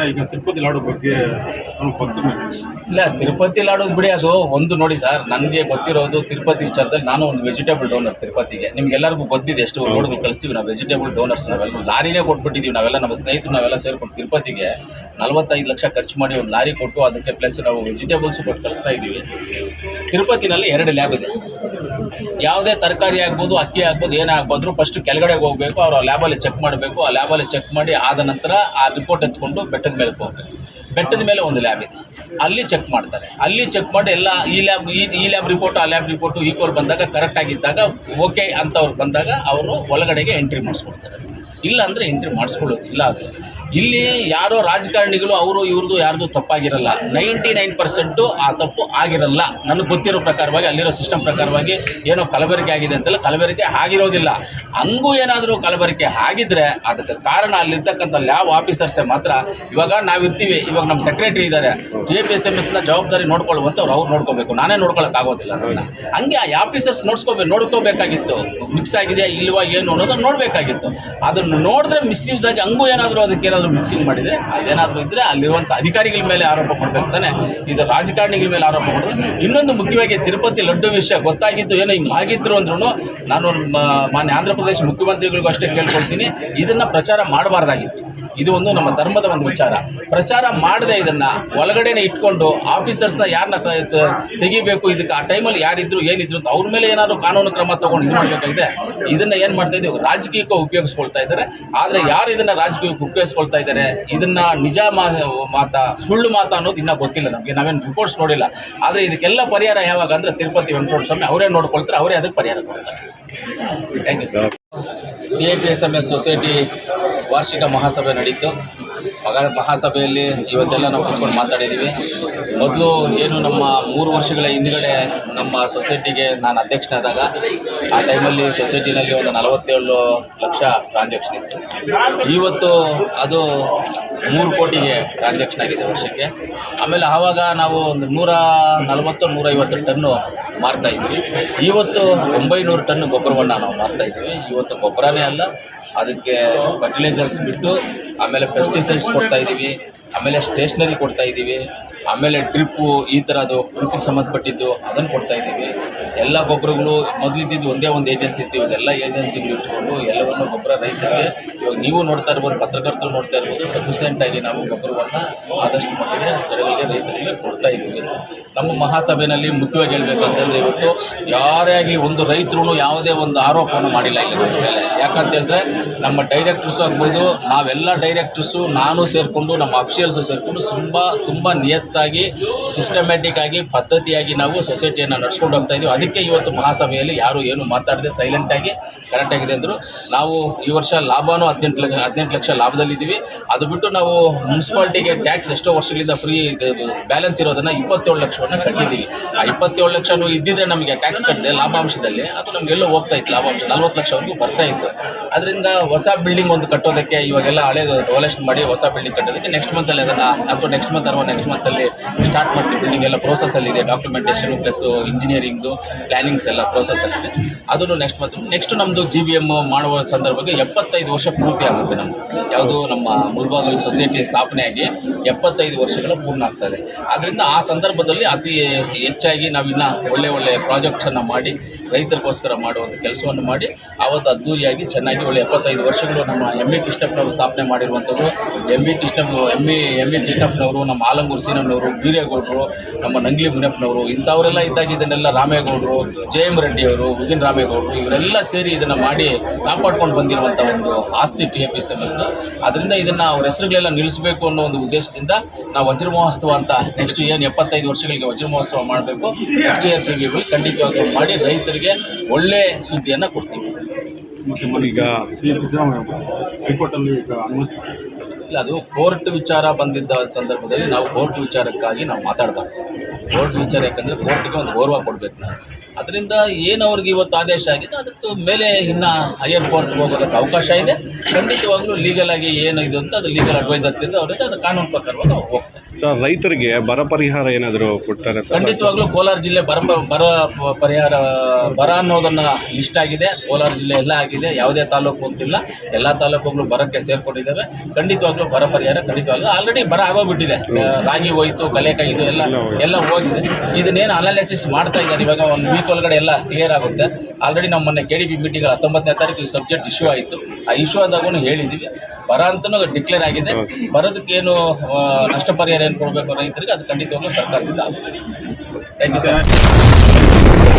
ಈಗ ತಿರುಪತಿ ಲಾಡು ಬಗ್ಗೆ ಇಲ್ಲ, ತಿರುಪತಿ ಲಾಡೋದು ಬಿಡಿ, ಅದು ಒಂದು ನೋಡಿ ಸರ್. ನನಗೆ ಗೊತ್ತಿರೋದು ತಿರುಪತಿ ವಿಚಾರದಲ್ಲಿ ನಾನು ಒಂದು ವೆಜಿಟೇಬಲ್ ಡೋನರ್ ತಿರುಪತಿಗೆ. ನಿಮ್ಗೆಲ್ಲರಿಗೂ ಗೊತ್ತಿದೆ ಎಷ್ಟು ನೋಡಿದ್ರು ಕಳಿಸ್ತೀವಿ ನಾವು ವೆಜಿಟೇಬಲ್ ಡೋನರ್ಸ್ ನಾವೆಲ್ಲ. ಲಾರಿನೇ ಕೊಟ್ಬಿಟ್ಟಿದ್ದೀವಿ ನಾವೆಲ್ಲ, ನಮ್ಮ ಸ್ನೇಹಿತರು ನಾವೆಲ್ಲ ಸೇರ್ಕೊಂಡು ತಿರುಪತಿಗೆ. ನಲವತ್ತೈದು ಲಕ್ಷ ಖರ್ಚು ಮಾಡಿ ಒಂದು ಲಾರಿ ಕೊಟ್ಟು ಅದಕ್ಕೆ ಪ್ಲಸ್ ನಾವು ವೆಜಿಟೇಬಲ್ಸ್ ಕೊಟ್ಟು ಕಳಿಸ್ತಾ ಇದ್ದೀವಿ. ತಿರುಪತಿನಲ್ಲಿ ಎರಡು ಲ್ಯಾಬ್ ಇದೆ. ಯಾವುದೇ ತರಕಾರಿ ಆಗ್ಬೋದು, ಅಕ್ಕಿ ಆಗ್ಬೋದು, ಏನೇ ಆಗ್ಬೋದ್ರು ಫಸ್ಟ್ ಕೆಳಗಡೆ ಹೋಗಬೇಕು, ಅವರು ಆ ಲ್ಯಾಬಲ್ಲಿ ಚೆಕ್ ಮಾಡಬೇಕು, ಆ ಲ್ಯಾಬಲ್ಲಿ ಚೆಕ್ ಮಾಡಿ ಆದ ನಂತರ ಆ ರಿಪೋರ್ಟ್ ಎತ್ಕೊಂಡು ಬೆಟ್ಟದ ಮೇಲೆ ಹೋಗ್ಬೇಕು. ಬೆಟ್ಟದ ಮೇಲೆ ಒಂದು ಲ್ಯಾಬ್ ಇದೆ. ಅಲ್ಲಿ ಚೆಕ್ ಮಾಡ್ತಾರೆ. ಅಲ್ಲಿ ಚೆಕ್ ಮಾಡಿ ಎಲ್ಲ ಈ ಲ್ಯಾಬ್ ಈ ಲ್ಯಾಬ್ ರಿಪೋರ್ಟ್ ಆ ಲ್ಯಾಬ್ ರಿಪೋರ್ಟು ಈಕ್ವಲ್ ಬಂದಾಗ ಕರೆಕ್ಟ್ ಆಗಿದ್ದಾಗ ಓಕೆ ಅಂತವ್ರು ಬಂದಾಗ ಅವರು ಒಳಗಡೆಗೆ ಎಂಟ್ರಿ ಮಾಡಿಸ್ಕೊಡ್ತಾರೆ. ಇಲ್ಲ ಅಂದರೆ ಎಂಟ್ರಿ ಮಾಡಿಸ್ಕೊಳ್ಳೋದಿಲ್ಲ ಅದು. ಇಲ್ಲಿ ಯಾರೋ ರಾಜಕಾರಣಿಗಳು, ಅವರು ಇವ್ರದ್ದು ಯಾರ್ದು ತಪ್ಪಾಗಿರಲ್ಲ. ನೈಂಟಿ ನೈನ್ ಪರ್ಸೆಂಟು ಆ ತಪ್ಪು ಆಗಿರಲ್ಲ. ನನಗೆ ಗೊತ್ತಿರೋ ಪ್ರಕಾರವಾಗಿ, ಅಲ್ಲಿರೋ ಸಿಸ್ಟಮ್ ಪ್ರಕಾರವಾಗಿ ಏನೋ ಕಲಬೆರಕೆ ಆಗಿದೆ ಅಂತೆಲ್ಲ ಕಲಬೆರಕೆ ಆಗಿರೋದಿಲ್ಲ. ಹಂಗೂ ಏನಾದರೂ ಕಲಬೆರಕೆ ಆಗಿದ್ರೆ ಅದಕ್ಕೆ ಕಾರಣ ಅಲ್ಲಿರ್ತಕ್ಕಂಥ ಲ್ಯಾಬ್ ಆಫೀಸರ್ಸೇ ಮಾತ್ರ ಇವಾಗ ನಾವಿರ್ತೀವಿ. ಇವಾಗ ನಮ್ಮ ಸೆಕ್ರೆಟರಿ ಇದ್ದಾರೆ ಜೆ ಪಿ ಎಸ್ ಎಂ ಎಸ್ನ ಜವಾಬ್ದಾರಿ ನೋಡ್ಕೊಳ್ಳುವಂಥವ್ರು ಅವ್ರು ನೋಡ್ಕೋಬೇಕು. ನಾನೇ ನೋಡ್ಕೊಳ್ಳೋಕ್ಕಾಗೋದಿಲ್ಲ ಅದನ್ನು. ಹಂಗೆ ಆ ಆಫೀಸರ್ಸ್ ನೋಡ್ಸ್ಕೋಬೇಕು ನೋಡ್ಕೋಬೇಕಾಗಿತ್ತು. ಮಿಕ್ಸ್ ಆಗಿದೆಯಾ, ಇಲ್ವಾ, ಏನು ಅನ್ನೋದನ್ನು ನೋಡಬೇಕಾಗಿತ್ತು. ಅದನ್ನು ನೋಡಿದ್ರೆ ಮಿಸ್ಯೂಸ್ ಆಗಿ ಹಂಗೂ ಏನಾದರೂ ಅದಕ್ಕೆ ಏನಾದರೂ ಮಿಕ್ಸಿಂಗ್ ಮಾಡಿದರೆ, ಅದೇನಾದರೂ ಇದ್ದರೆ ಅಲ್ಲಿರುವಂಥ ಅಧಿಕಾರಿಗಳ ಮೇಲೆ ಆರೋಪ ಮಾಡಬೇಕು ತಾನೆ. ಇದು ರಾಜಕಾರಣಿಗಳ ಮೇಲೆ ಆರೋಪ ಮಾಡಿದ್ರೆ ಇನ್ನೊಂದು ಮುಖ್ಯವಾಗಿ ತಿರುಪತಿ ಲಡ್ಡು ವಿಷಯ ಗೊತ್ತಾಗಿದ್ದು ಏನೋ ಹಿಂಗೆ ಆಗಿದ್ರು ಅಂದ್ರೂ ನಾನು ಮಾನ್ಯ ಆಂಧ್ರ ಪ್ರದೇಶ ಮುಖ್ಯಮಂತ್ರಿಗಳಿಗೂ ಅಷ್ಟೇ ಕೇಳ್ಕೊಳ್ತೀನಿ. ಇದನ್ನು ಪ್ರಚಾರ ಮಾಡಬಾರ್ದಾಗಿತ್ತು. ಇದು ಒಂದು ನಮ್ಮ ಧರ್ಮದ ಒಂದು ವಿಚಾರ. ಪ್ರಚಾರ ಮಾಡದೆ ಇದನ್ನು ಒಳಗಡೆನೆ ಇಟ್ಕೊಂಡು ಆಫೀಸರ್ಸ್ನ ಯಾರನ್ನ ಸ ತೆಗಿಬೇಕು ಇದಕ್ಕೆ ಆ ಟೈಮಲ್ಲಿ ಯಾರಿದ್ರು ಏನಿದ್ರು ಅಂತ ಅವ್ರ ಮೇಲೆ ಏನಾದರೂ ಕಾನೂನು ಕ್ರಮ ತೊಗೊಂಡು ಇದು ಮಾಡಬೇಕಾಗಿದೆ. ಇದನ್ನು ಏನು ಮಾಡ್ತಾ ಇದ್ದೀವಿ ರಾಜಕೀಯಕ್ಕೆ ಉಪಯೋಗಿಸ್ಕೊಳ್ತಾ ಇದ್ದಾರೆ. ಆದರೆ ಯಾರು ಇದನ್ನು ರಾಜಕೀಯಕ್ಕೆ ಉಪಯೋಗಿಸ್ಕೊಳ್ತಾ ಇದ್ದಾರೆ? ಇದನ್ನು ನಿಜ ಮಾ ಮಾತಾ ಸುಳ್ಳು ಮಾತಾ ಅನ್ನೋದು ಇನ್ನೂ ಗೊತ್ತಿಲ್ಲ ನಮಗೆ. ನಾವೇನು ರಿಪೋರ್ಟ್ಸ್ ನೋಡಿಲ್ಲ. ಆದರೆ ಇದಕ್ಕೆಲ್ಲ ಪರಿಹಾರ ಯಾವಾಗ ಅಂದರೆ ತಿರುಪತಿ ವೆಂಕಟೇಶ್ ಸ್ವಾಮಿ ಅವರೇ ನೋಡ್ಕೊಳ್ತಾರೆ ಅವರೇ ಅದಕ್ಕೆ ಪರಿಹಾರ ಕೊಡ್ತಾರೆ. Thank you sir T A P S M S society ವಾರ್ಷಿಕ ಮಹಾಸಭೆ ನಡೀತು. ಮಗ ಮಹಾಸಭೆಯಲ್ಲಿ ಇವತ್ತೆಲ್ಲ ನಾವು ಕೂತ್ಕೊಂಡು ಮಾತಾಡಿದ್ದೀವಿ. ಮೊದಲು ಏನು ನಮ್ಮ ಮೂರು ವರ್ಷಗಳ ಹಿಂದ್ಗಡೆ ನಮ್ಮ ಸೊಸೈಟಿಗೆ ನಾನು ಅಧ್ಯಕ್ಷನಾದಾಗ, ಆ ಟೈಮಲ್ಲಿ ಸೊಸೈಟಿನಲ್ಲಿ ಒಂದು ನಲವತ್ತೇಳು ಲಕ್ಷ ಟ್ರಾನ್ಸಾಕ್ಷನ್ ಇತ್ತು. ಇವತ್ತು ಅದು ಮೂರು ಕೋಟಿಗೆ ಟ್ರಾನ್ಸಾಕ್ಷನ್ ಆಗಿದೆ ವರ್ಷಕ್ಕೆ. ಆಮೇಲೆ ಆವಾಗ ನಾವು ಒಂದು ನೂರ ನಲವತ್ತು, ನೂರೈವತ್ತು ಟನ್ನು ಮಾರ್ತಾ ಇದ್ವಿ. ಇವತ್ತು ಒಂಬೈನೂರು ಟನ್ ಗೊಬ್ಬರವನ್ನು ನಾವು ಮಾರ್ತಾ ಇದ್ವಿ ಇವತ್ತು ಗೊಬ್ಬರನೇ ಅಲ್ಲ ಅದಕ್ಕೆ ಫರ್ಟಿಲೈಸರ್ಸ್ ಬಿಟ್ಟು ಆಮೇಲೆ ಪೆಸ್ಟಿಸೈಡ್ಸ್ ಕೊಡ್ತಾ ಇದ್ದೀವಿ ಆಮೇಲೆ ಸ್ಟೇಷ್ನರಿ ಕೊಡ್ತಾ ಇದ್ದೀವಿ. ಆಮೇಲೆ ಡ್ರಿಪ್ಪು ಈ ಥರದ್ದು ಡ್ರಿಪ್ಪಿಗೆ ಸಂಬಂಧಪಟ್ಟಿದ್ದು ಅದನ್ನು ಕೊಡ್ತಾ ಇದ್ದೀವಿ. ಎಲ್ಲ ಗೊಬ್ಬರಗಳು ಮೊದಲಿದ್ದು ಒಂದೇ ಒಂದು ಏಜೆನ್ಸಿ ಇತ್ತು. ಇವಾಗ ಏಜೆನ್ಸಿಗಳು ಇಟ್ಕೊಂಡು ಎಲ್ಲವನ್ನು ಗೊಬ್ಬರ ರೈತರಿಗೆ ಇವಾಗ ನೀವು ನೋಡ್ತಾ ಇರ್ಬೋದು, ಪತ್ರಕರ್ತರು ನೋಡ್ತಾ ಇರ್ಬೋದು ಸಫಿಷಿಯೆಂಟಾಗಿ ನಾವು ಗೊಬ್ಬರವನ್ನು ಆದಷ್ಟು ಮಟ್ಟಿಗೆ ಜನಗಳಿಗೆ ರೈತರಿಗೆ ಕೊಡ್ತಾ ಇದ್ದೀವಿ. ನಮ್ಮ ಮಹಾಸಭೆಯಲ್ಲಿ ಮುಖ್ಯವಾಗಿ ಹೇಳಬೇಕಂತಂದರೆ ಇವತ್ತು ಯಾರೇ ಆಗಲಿ ಒಂದು ರೈತರು ಯಾವುದೇ ಒಂದು ಆರೋಪವನ್ನು ಮಾಡಿಲ್ಲ ಇಲ್ಲಿ ನಮ್ಮ ಮೇಲೆ. ಯಾಕಂತೇಳಿದ್ರೆ ನಮ್ಮ ಡೈರೆಕ್ಟರ್ಸ್ ಆಗ್ಬೋದು, ನಾವೆಲ್ಲ ಡೈರೆಕ್ಟರ್ಸು ನಾನು ಸೇರಿಕೊಂಡು, ನಮ್ಮ ಅಫಿಷಿಯಲ್ಸು ಸೇರಿಕೊಂಡು ತುಂಬ ತುಂಬ ನಿಯತ್ತಾಗಿ ಸಿಸ್ಟಮ್ಯಾಟಿಕ್ ಆಗಿ, ಪದ್ಧತಿಯಾಗಿ ನಾವು ಸೊಸೈಟಿಯನ್ನು ನಡ್ಸ್ಕೊಂಡು ಹೋಗ್ತಾ ಇದ್ದೀವಿ ಅದಕ್ಕೆ ಇವತ್ತು ಮಹಾಸಭೆಯಲ್ಲಿ ಯಾರು ಏನು ಮಾತಾಡದೆ ಸೈಲೆಂಟಾಗಿ ಕರೆಕ್ಟಾಗಿದೆ ಅಂದರು, ನಾವು ಈ ವರ್ಷ ಲಾಭನೂ ಹದಿನೆಂಟು ಲಕ್ಷ ಹದಿನೆಂಟು ಲಕ್ಷ ಲಾಭದಲ್ಲಿದ್ದೀವಿ. ಅದು ಬಿಟ್ಟು ನಾವು ಮುನ್ಸಿಪಾಲ್ಟಿಗೆ ಟ್ಯಾಕ್ಸ್ ಎಷ್ಟೋ ವರ್ಷಗಳಿಂದ ಫ್ರೀ ಬ್ಯಾಲೆನ್ಸ್ ಇರೋದನ್ನು ಇಪ್ಪತ್ತೇಳು ಲಕ್ಷವನ್ನು ಕಟ್ಟಿದ್ದೀವಿ. ಆ ಇಪ್ಪತ್ತೇಳು ಲಕ್ಷನೂ ಇದ್ದಿದ್ರೆ ನಮಗೆ ಟ್ಯಾಕ್ಸ್ ಕಟ್ಟಿದೆ ಲಾಭಾಂಶದಲ್ಲಿ. ಅದು ನಮಗೆಲ್ಲೋ ಹೋಗ್ತಾ ಇತ್ತು, ಲಾಭಾಂಶ. ನಲ್ವತ್ತು ಲಕ್ಷವರೆಗೂ ಬರ್ತಾ ಇತ್ತು. ಅದರಿಂದ ಹೊಸ ಬಿಲ್ಡಿಂಗ್ ಒಂದು ಕಟ್ಟೋದಕ್ಕೆ ಇವಾಗೆಲ್ಲ ಹಳೆ ಡೆವಲಪ್ಮೆಂಟ್ ಮಾಡಿ ಹೊಸ ಬಿಲ್ಡಿಂಗ್ ಕಟ್ಟೋದಕ್ಕೆ ನೆಕ್ಸ್ಟ್ ಮಂತಲ್ಲಿ ಅದನ್ನು ಅಥವಾ ನೆಕ್ಸ್ಟ್ ಮಂತ್ ಅಥವಾ ನೆಕ್ಸ್ಟ್ ಮಂತಲ್ಲಿ ಸ್ಟಾರ್ಟ್ ಮಾಡ್ತೀವಿ. ಬಿಲ್ಡಿಂಗ್ ಎಲ್ಲ ಇದೆ ಡಾಕ್ಯುಮೆಂಟೇಷನ್ ಪ್ಲಸ್ ಇಂಜಿನಿಯರಿಂಗ್ದು ಪ್ಲ್ಯಾನಿಂಗ್ಸ್ ಎಲ್ಲ ಪ್ರೋಸೆಸ್ಸಲ್ಲಿದೆ ಅದನ್ನು ನೆಕ್ಸ್ಟ್ ಮತ್ತು ನೆಕ್ಸ್ಟ್ ನಮ್ಮದು ಜಿ ಬಿ ಎಂ ಮಾಡುವ ಸಂದರ್ಭಕ್ಕೆ ಎಪ್ಪತ್ತೈದು ವರ್ಷ ಪೂರ್ತಿ ಆಗುತ್ತೆ ನಮ್ಮದು ಯಾವುದು ನಮ್ಮ ಮುಲ್ಬಾಗಲ್ ಸೊಸೈಟಿ ಸ್ಥಾಪನೆಯಾಗಿ ಎಪ್ಪತ್ತೈದು ವರ್ಷಗಳ ಪೂರ್ಣ ಆಗ್ತದೆ. ಆದ್ದರಿಂದ ಆ ಸಂದರ್ಭದಲ್ಲಿ ಅತಿ ಹೆಚ್ಚಾಗಿ ನಾವಿನ್ನು ಒಳ್ಳೆ ಒಳ್ಳೆ ಪ್ರಾಜೆಕ್ಟ್ಸನ್ನು ಮಾಡಿ ರೈತರಿಗೋಸ್ಕರ ಮಾಡುವಂಥ ಕೆಲಸವನ್ನು ಮಾಡಿ ಆವತ್ತು ಅದ್ದೂರಿಯಾಗಿ ಚೆನ್ನಾಗಿ ಒಳ್ಳೆ ಎಪ್ಪತ್ತೈದು ವರ್ಷಗಳು ನಮ್ಮ ಎಂ ವಿ ಕೃಷ್ಣಪ್ಪನವರು ಸ್ಥಾಪನೆ ಮಾಡಿರುವಂಥದ್ದು. M V Krishnappa M V M V ಕೃಷ್ಣಪ್ಪನವರು, ನಮ್ಮ ಆಲಂಗೂರು ಸೀನಣ್ಣವರು, ಬೀರೇಗೌಡರು, ನಮ್ಮ ನಂಗ್ಲಿ ಮುನಿಯಪ್ಪನವರು, ಇಂಥವರೆಲ್ಲ ಇದ್ದಾಗ ಇದನ್ನೆಲ್ಲ ರಾಮೇಗೌಡರು, ಜೆ ಎಂ ರೆಡ್ಡಿಯವರು, ಉದಿನ್ ರಾಮೇಗೌಡರು, ಇವರೆಲ್ಲ ಸೇರಿ ಇದನ್ನು ಮಾಡಿ ಕಾಪಾಡ್ಕೊಂಡು ಬಂದಿರುವಂಥ ಒಂದು ಆಸ್ತಿ ಟಿ ಎಫ್ ಎಸ್ ಎಂ ಎಸ್ನ ಅದರಿಂದ ಇದನ್ನು ಅವ್ರ ಹೆಸರುಗಳೆಲ್ಲ ನಿಲ್ಲಿಸಬೇಕು ಅನ್ನೋ ಒಂದು ಉದ್ದೇಶದಿಂದ ನಾವು ವಜ್ರ ಮಹೋತ್ಸವ ಅಂತ ನೆಕ್ಸ್ಟ್ ಏನು ಎಪ್ಪತ್ತೈದು ವರ್ಷಗಳಿಗೆ ವಜ್ರ ಮಹೋತ್ಸವ ಮಾಡಬೇಕು ನೆಕ್ಸ್ಟ್ ಇಯರ್ ಖಂಡಿತವಾಗಿ ಮಾಡಿ ರೈತರಿಗೆ ಒಳ್ಳೆ ಸುದ್ದಿಯನ್ನು ಕೊಡ್ತೀವಿ. ಈಗ ಹೈಕೋರ್ಟಲ್ಲಿ ಈಗ ಅನುಮತಿ. ಇಲ್ಲ ಅದು ಕೋರ್ಟ್ ವಿಚಾರ ಬಂದಿದ್ದ ಸಂದರ್ಭದಲ್ಲಿ ನಾವು ಕೋರ್ಟ್ ವಿಚಾರಕ್ಕಾಗಿ ನಾವು ಮಾತಾಡಬಾರ್ದು. ಕೋರ್ಟ್ ವಿಚಾರ ಯಾಕಂದರೆ ಕೋರ್ಟ್ಗೆ ಒಂದು ಗೌರವ ಕೊಡಬೇಕು ನಾವು. ಅದರಿಂದ ಏನು ಅವ್ರಿಗೆ ಇವತ್ತು ಆದೇಶ ಆಗಿದೆ ಅದಕ್ಕೆ ಮೇಲೆ ಇನ್ನು ಹೈಯರ್ ಕೋರ್ಟ್ಗೆ ಹೋಗೋದಕ್ಕೆ ಅವಕಾಶ ಇದೆ. ಖಂಡಿತವಾಗ್ಲೂ ಲೀಗಲ್ ಆಗಿ ಏನು ಇದು ಅಂತ ಅದು ಲೀಗಲ್ ಅಡ್ವೈಸ್ ಆಗ್ತಿದ್ರೆ ಅವ್ರಿಗೆ ಅದು ಕಾನೂನು ಪ್ರಕಾರವಾಗಿ ನಾವು ಹೋಗ್ತಾರೆ. ಸರ್ ರೈತರಿಗೆ ಬರ ಪರಿಹಾರ ಏನಾದರೂ ಕೊಡ್ತಾರೆ ಖಂಡಿತವಾಗ್ಲೂ ಕೋಲಾರ ಜಿಲ್ಲೆ ಬರ ಬರ ಪರಿಹಾರ ಬರ ಅನ್ನೋದನ್ನ ಲಿಸ್ಟ್ ಆಗಿದೆ. ಕೋಲಾರ ಜಿಲ್ಲೆ ಎಲ್ಲ ಆಗಿದೆ ಯಾವುದೇ ತಾಲೂಕು ಅಂತಿಲ್ಲ ಎಲ್ಲ ತಾಲೂಕುಗಳು ಬರಕ್ಕೆ ಸೇರ್ಕೊಂಡಿದ್ದಾವೆ. ಖಂಡಿತವಾಗ್ಲೂ ಬರ ಪರಿಹಾರ ಖಂಡಿತವಾಗ್ಲೂ ಆಲ್ರೆಡಿ ಬರ ಆಗೋಗ್ಬಿಟ್ಟಿದೆ. ರಾಗಿ ಹೋಯ್ತು ಕಲೆಕಾಯಿ ಇದು ಎಲ್ಲ ಎಲ್ಲ ಹೋಗಿದೆ. ಇದನ್ನೇನು ಅನಾಲಿಸಿಸ್ ಮಾಡ್ತಾ ಇದ್ದಾರೆ. ಇವಾಗ ಒಂದು ವೀಕ್ ಒಳಗಡೆ ಎಲ್ಲ ಕ್ಲಿಯರ್ ಆಗುತ್ತೆ. ಆಲ್ರೆಡಿ ನಮ್ಮ ಮೊನ್ನೆ ಕೆ ಡಿ ಬಿ ಮೀಟಿಂಗ್ ಹತ್ತೊಂಬತ್ತನೇ ತಾರೀಕು ಸಬ್ಜೆಕ್ಟ್ ಇಶ್ಯೂ ಆಯಿತು. ಆ ಇಶ್ಯೂ ಆದಾಗೂ ಹೇಳಿದ್ದೀವಿ ಬರ ಅಂತಲೂ ಡಿಕ್ಲೇರ್ ಆಗಿದೆ. ಬರೋದಕ್ಕೇನು ನಷ್ಟ ಪರಿಹಾರ ಏನು ಕೊಡಬೇಕು ರೈತರಿಗೆ ಅದು ಖಂಡಿತವಾಗ್ಲೂ ಸರ್ಕಾರದಿಂದ ಆಗುತ್ತೆ. Thank you sir